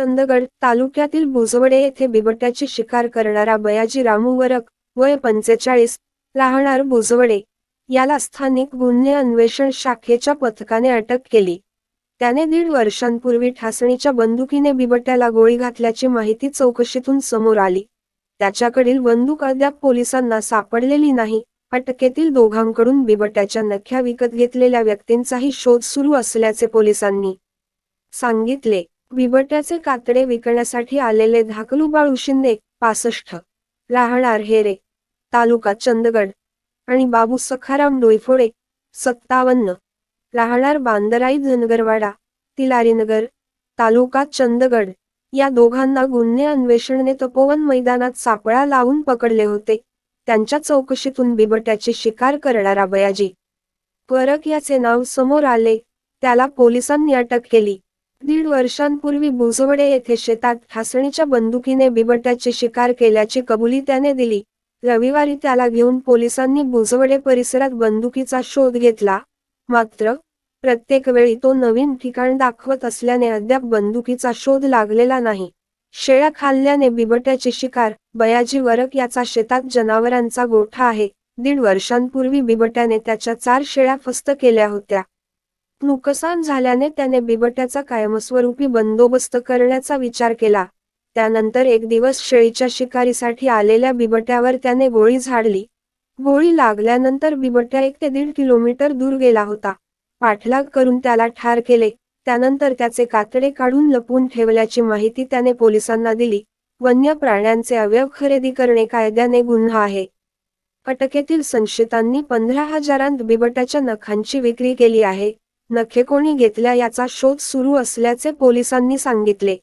चंदगड तालुक्यातील भुजवडे येथे बिबट्याची शिकार करणारा बयाजी रामू वरक वय पंचेचाळीस राहणार भुजवडे. याला स्थानिक गुन्हे अन्वेषण शाखेच्या पथकाने अटक केली. त्याने दीड वर्षांपूर्वी ठासणीच्या बंदुकीने बिबट्याला गोळी घातल्याची माहिती चौकशीतून समोर आली. त्याच्याकडील बंदूक अद्याप पोलिसांना सापडलेली नाही. अटकेतील दोघांकडून बिबट्याच्या नख्या विकत घेतलेल्या व्यक्तींचाही शोध सुरू असल्याचे पोलिसांनी सांगितले. बिबट्याचे कातडे विकण्यासाठी आलेले धाकलू बाळू शिंदे पासष्ट. राहणार हेरे तालुका चंदगड. आणि बाबू सखाराम डोईफोडे सत्तावन्न. राहणार बांदराई धनगरवाडा तिलारीनगर तालुका चंदगड. या दोघांना गुन्हे अन्वेषणने तपोवन मैदानात सापळा लावून पकडले होते. त्यांच्या चौकशीतून बिबट्याची शिकार करणारा बयाजी. परक याचे नाव समोर आले. त्याला पोलिसांनी अटक केली. दीड वर्षांपूर्वी बुजवडे येथे शेतात हासणीच्या बंदुकीने बिबट्याची शिकार केल्याची कबुली त्याने दिली. रविवारी त्याला घेऊन पोलिसांनी बुजवडे परिसरात बंदुकीचा शोध घेतला. मात्र प्रत्येक वेळी तो नवीन ठिकाण दाखवत असल्याने अद्याप बंदुकीचा शोध लागलेला नाही. शेळ्या खाल्ल्याने बिबट्याची शिकार बयाजी वरक याचा शेतात जनावरांचा गोठा आहे. दीड वर्षांपूर्वी बिबट्याने त्याच्या चार शेळ्या फस्त केल्या होत्या. नुकसान झाल्याने त्याने बिबट्याचा कायमस्वरूपी बंदोबस्त करण्याचा विचार केला. त्यानंतर एक दिवस शेळीच्या शिकारीसाठी आलेल्या बिबट्यावर त्याने गोळी झाडली. गोळी लागल्यानंतर बिबट्या एक ते दीड किलोमीटर दूर गेला होता. पाठलाग करून त्याला ठार केले. त्यानंतर त्याचे कातडे काढून लपवून ठेवल्याची माहिती त्याने पोलिसांना दिली. वन्य प्राण्यांचे अवयव खरेदी करणे कायद्याने गुन्हा आहे. अटकेतील संशयितांनी पंधरा हजारांत बिबट्याच्या नखांची विक्री केली आहे. नखे कोणी घेतल्या याचा शोध सुरू असल्याचे पोलिसांनी सांगितले.